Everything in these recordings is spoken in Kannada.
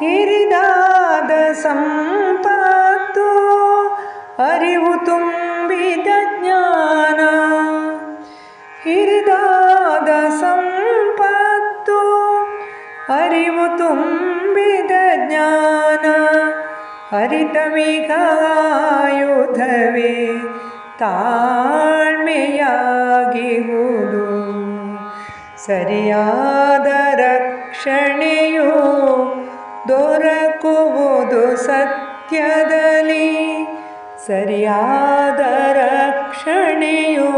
ಹಿರಿದಾದ ಸಂಪತ್ತು ಅರಿವು ತುಂಬಿದ ಜ್ಞಾನ. ಹಿರಿದಾದ ಸಂಪತ್ತು ಅರಿವು ತುಂಬಿದ ಜ್ಞಾನ. ಹರಿತವಿಗಾಯುಧವೇ ತಾಳ್ಮೆಯಾಗಿಹುದು ಸರಿಯಾದ ರಕ್ಷಣೆಯು ದೊರಕುವುದು ಸತ್ಯದಲ್ಲಿ ಸರಿಯಾದ ರಕ್ಷಣೆಯು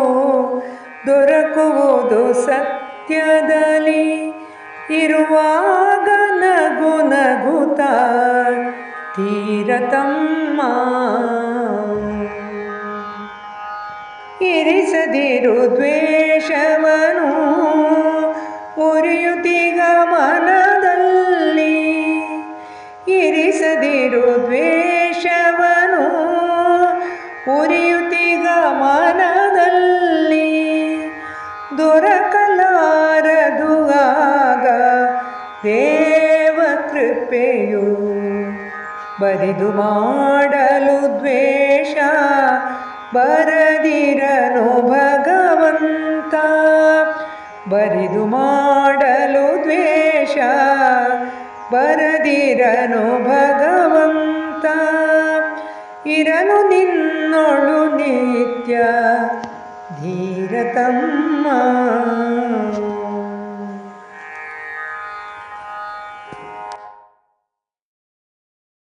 ದೊರಕುವುದು ಸತ್ಯದಲ್ಲಿ. ಇರುವಾಗ ನಗು ನಗುತ ತೀರತಮ್ಮ. ಇರಿಸದಿರು ದ್ವೇಷವನು ಇರಿಸದಿರು ದ್ವೇಷವನು. ಉರಿಯುತ್ತಿಗ ಮನದಲ್ಲಿ ದೊರಕಲಾರದು ಆಗ ದೇವ ಕೃಪೆಯು ಬರಿದು ಮಾಡಲು ದ್ವೇಷ ಬರದಿರನು ಭಗವಂತ. ಬರಿದು ಮಾಡಲು ದ್ವೇಷ ಬರದಿರನು ಭಗವಂತ ಇರನು ನಿನ್ನೊಳು ನಿತ್ಯ ಧೀರತಮ್ಮ